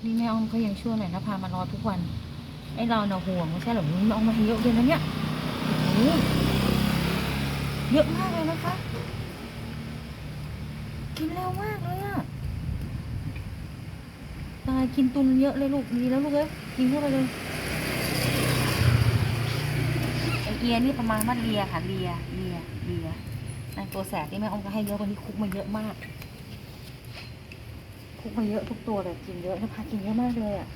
พี่แม่อ้อมก็ยังช่วยหน่อยนะพามารอทุกวัน ไอ้เราเนาะห่วงไม่ใช่หรอมึงเอามาให้เยอะเลยนะเนี่ยเยอะมากเลยนะคะ กินเร็วมากเลยอะตายกินตุนเยอะเลยลูกดีแล้วลูกเอ้ยกินเข้าไปเลยไอเอียนี่ประมาณว่าเลียค่ะเลียเลียเลียในตัวแสบที่แม่อ้อมก็ให้เยอะวันนี้คุกมาเยอะมาก คุกมาเยอะทุกตัวเลยกินเยอะนะพากินเยอะมากเลยอะ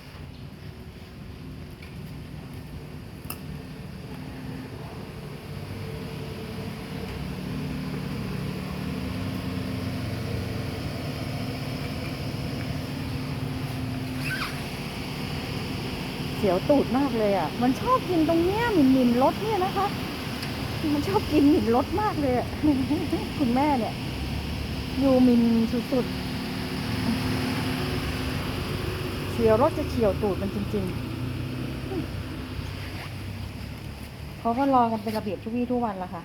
เสียวตูดมากเลยอะ มันชอบกินตรงเนี้ยหมิ่นหมิ่นรถเนี่ยนะคะ มันชอบกินหมิ่นรถมากเลยอะคุณแม่เนี่ย อยู่หมินสุดๆ เฉียวรถจะเฉียวตูดมันจริงๆเขาก็รอกันเป็นระเบียบทุกวี่ทุกวันละค่ะ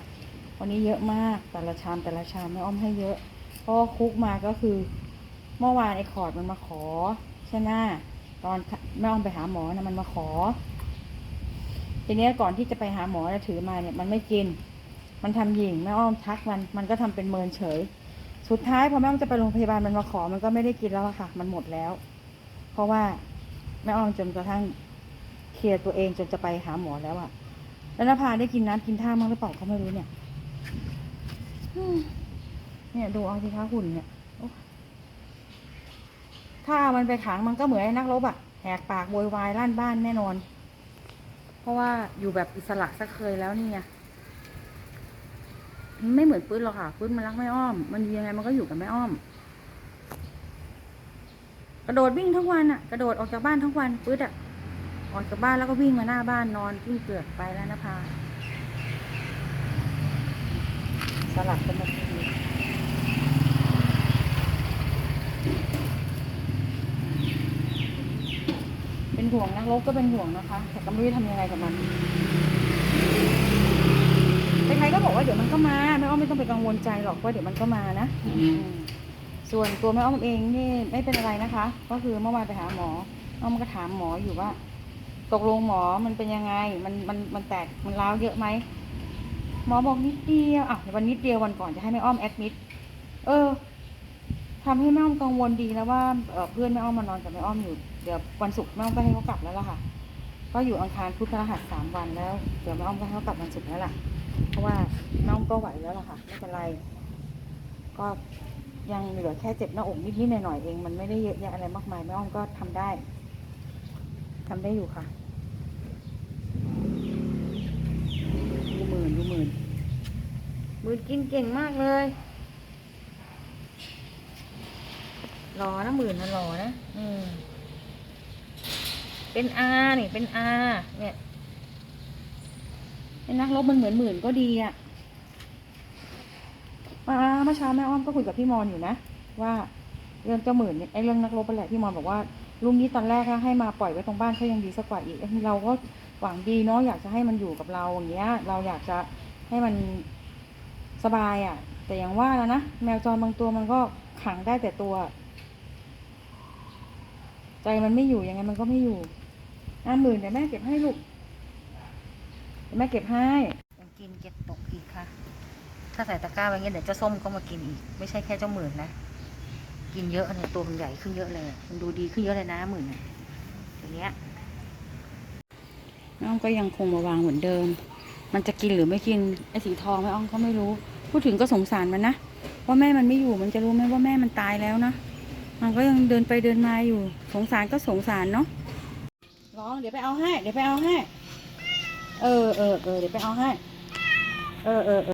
วันนี้เยอะมากแต่ละชามแต่ละชามแม่อ้อมให้เยอะ เพราะคุกมาก็คือ เมื่อวานไอ้คอร์ดมันมาขอใช่ไหมตอนแม่อ้อมไปหาหมอนะมันมาขอ ทีนี้ก่อนที่จะไปหาหมอนะถือมาเนี่ย มันไม่กิน มันทำหยิ่งแม่อ้อมทักมันมันก็ทำเป็นเมินเฉย สุดท้ายพอแม่อ้อมจะไปโรงพยาบาลมันมาขอมันก็ไม่ได้กินแล้วค่ะ มันหมดแล้ว เพราะว่าแม่อ้อมจนกระทั่งเคลียร์ตัวเองจนจะไปหาหมอแล้วอะแล้วนภาได้กินน้ำกินท่ามั้งหรือเปล่าก็ไม่รู้เนี่ยเนี่ยดูเอาสิคะหุ่นเนี่ยถ้ามันไปขังมันก็เหมือนไอ้นักรบอะแหกปากโวยวายลั่นบ้านแน่นอน เพราะว่าอยู่แบบอิสระสักเคยแล้วนี่ไงไม่เหมือนปื้นหรอกค่ะปื้นมันรักแม่อ้อม มันยังไงมันก็อยู่กับแม่อ้อม ระโดดวิ่งทั้งวันอะกระโดดออกจากบ้านทั้งวันปื้ดอะออกจากบ้านแล้วก็วิ่งมาหน้าบ้านนอนกิ้งเกลือกไปแล้วนะพาสลับกันมาทีเป็นห่วงนักรบก็เป็นห่วงนะคะ แต่ก็ไม่รู้จะทำยังไงกับมันใครๆก็บอกว่าเดี๋ยวมันก็มาแม่อ้อมไม่ต้องไปกังวลใจหรอกว่าเดี๋ยวมันก็มานะ ส่วนตัวแม่อ้อมเองนี่ไม่เป็นอะไรนะคะ ก็คือเมื่อวานไปหาหมออ้อมก็ถามหมออยู่ว่า ตกลงหมอมันเป็นยังไง มันมันมันแตกมันร้าวเยอะไหมหมอบอกนิดเดียวอะวันนิดเดียววันก่อนจะให้แม่อ้อมแอดมิดเออทำให้แม่อ้อมกังวลดีแล้วว่าเออเพื่อนแม่อ้อมมานอนกับแม่อ้อมอยู่เดี๋ยววันศุกร์แม่อ้อมก็ให้เขากลับแล้วล่ะค่ะ ก็อยู่อังคารพุธพฤหัสสามวันแล้วเดี๋ยวแม่อ้อมก็ให้เขากลับวันศุกร์แล้วล่ะ เพราะว่าน้องก็ไหวแล้วล่ะค่ะไม่เป็นไร ก็ ยังเหลือแค่เจ็บหน้าอกนิดๆหน่อยๆเอง มันไม่ได้เยอะแยะอะไรมากมายแม่อ้อมก็ทำได้ทำได้อยู่ค่ะดูหมื่นดูหมื่นหมื่นกินเก่งมากเลยรอนะหมื่นนะรอนะอืมเป็นอานี่เป็นอาเนี่ยเป็นนักรบมันเหมือนหมื่นก็ดีอะ มาเมื่อเช้าแม่อ้อมก็คุยกับพี่มอนอยู่นะ ว่าเรื่องเจ้าหมื่นเนี่ยไอ้เรื่องนักรบไปแหละพี่มอนบอกว่าลุงนี้ตอนแรกให้มาปล่อยไว้ตรงบ้านเขายังดีสักกว่าอีกเราก็หวังดีเนาะอยากจะให้มันอยู่กับเราอย่างเงี้ย เราอยากจะให้มันสบายอะแต่อย่างว่าแล้วนะแมวจรบางตัวมันก็ขังได้แต่ตัว ใจมันไม่อยู่ยังไงมันก็ไม่อยู่อะหมื่นเดี๋ยวแม่เก็บให้ลูกเดี๋ยวแม่เก็บให้ยังกินเก็บตกอีกค่ะ ถ้าใส่ตะกร้าไว้เงี้ยเดี๋ยวเจ้าส้มก็มากินอีก ไม่ใช่แค่เจ้าหมื่นนะ กินเยอะเนี่ยตัวมันใหญ่ขึ้นเยอะเลย มันดูดีขึ้นเยอะเลยนะหมื่นเนี่ยอย่างเงี้ยแม่อ้อมก็ยังคงมาวางเหมือนเดิม มันจะกินหรือไม่กินไอ้สีทองแม่อ้อมก็ไม่รู้ พูดถึงก็สงสารมันนะว่าแม่มันไม่อยู่มันจะรู้ไหมว่าแม่มันตายแล้วนะ มันก็ยังเดินไปเดินมาอยู่ สงสารก็สงสารเนาะ ร้องเดี๋ยวไปเอาให้ เดี๋ยวไปเอาให้ เออเออเออเดี๋ยวไปเอาให้ เออเออเออ